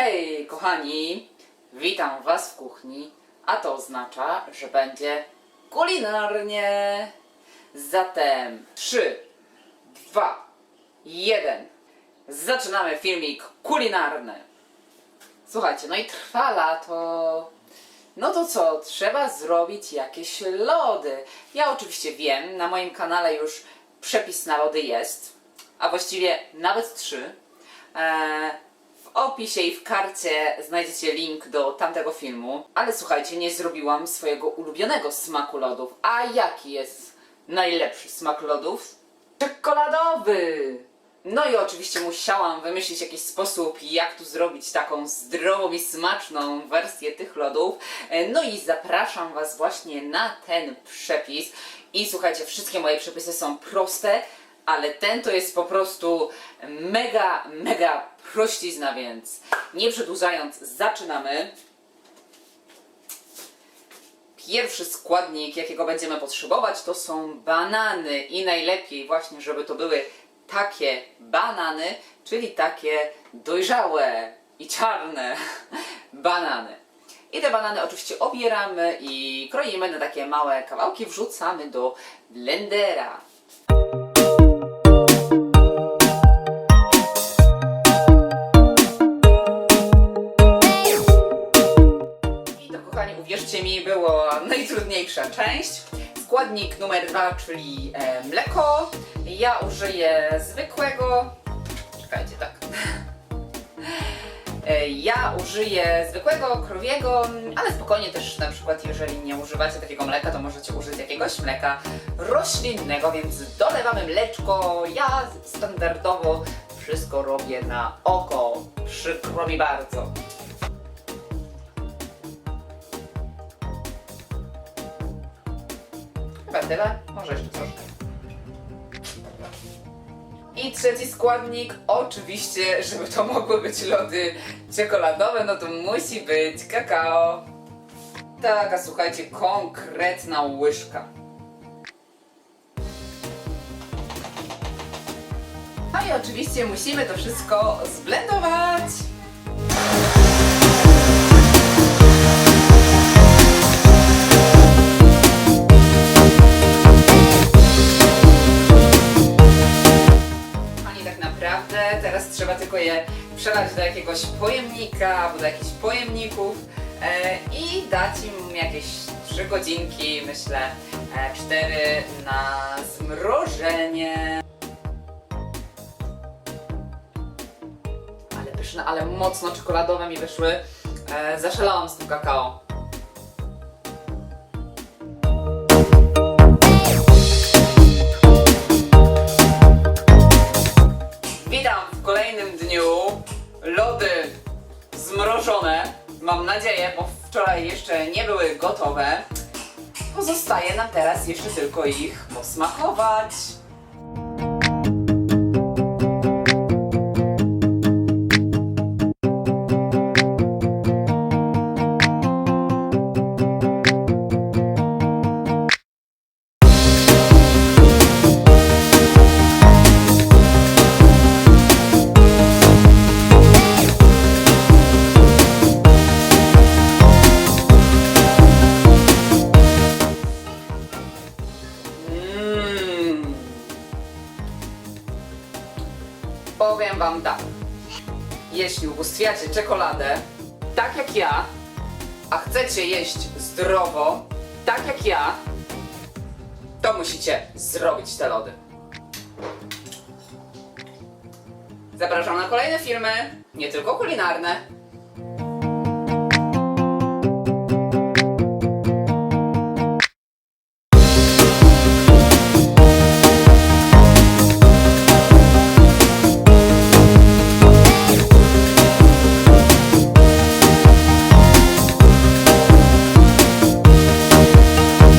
Hej, kochani! Witam Was w kuchni, a to oznacza, że będzie kulinarnie. Zatem 3, 2, 1. Zaczynamy filmik kulinarny. Słuchajcie, no i trwa lato. No to co, trzeba zrobić jakieś lody. Ja oczywiście wiem, na moim kanale już przepis na lody jest, a właściwie nawet trzy. Eee, w opisie i w karcie znajdziecie link do tamtego filmu. Ale słuchajcie, nie zrobiłam swojego ulubionego smaku lodów. A jaki jest najlepszy smak lodów? Czekoladowy! No i oczywiście musiałam wymyślić jakiś sposób, jak tu zrobić taką zdrową i smaczną wersję tych lodów. E, No i zapraszam Was właśnie na ten przepis. I słuchajcie, wszystkie moje przepisy są proste, ale ten to jest po prostu mega, mega prościzna, więc nie przedłużając, zaczynamy. Pierwszy składnik, jakiego będziemy potrzebować, to są banany i najlepiej właśnie, żeby to były takie banany, czyli takie dojrzałe i czarne banany. I te banany oczywiście obieramy i kroimy na takie małe kawałki, wrzucamy do blendera. Najtrudniejsza część. Składnik numer dwa, czyli e, mleko. Ja użyję zwykłego. Czekajcie, tak. E, Ja użyję zwykłego, krowiego, ale spokojnie też na przykład jeżeli nie używacie takiego mleka, to możecie użyć jakiegoś mleka roślinnego, więc dolewamy mleczko. Ja standardowo wszystko robię na oko. Przykro mi bardzo. Chyba tyle, może jeszcze troszkę. I trzeci składnik, oczywiście, żeby to mogły być lody czekoladowe, no to musi być kakao. Taka, słuchajcie, konkretna łyżka. No i oczywiście musimy to wszystko zblendować. Tylko je przelać do jakiegoś pojemnika albo do jakichś pojemników e, i dać im jakieś 3 godzinki, myślę, e, 4 na zmrożenie. Ale pyszne, ale mocno czekoladowe mi wyszły. E, zaszalałam z tym kakao. Witam w kolejnym dniu. Lody zmrożone. Mam nadzieję, bo wczoraj jeszcze nie były gotowe. Pozostaje nam teraz jeszcze tylko ich posmakować. Powiem wam tak. Jeśli ubóstwiacie czekoladę, tak jak ja, a chcecie jeść zdrowo, tak jak ja, to musicie zrobić te lody. Zapraszam na kolejne filmy, nie tylko kulinarne.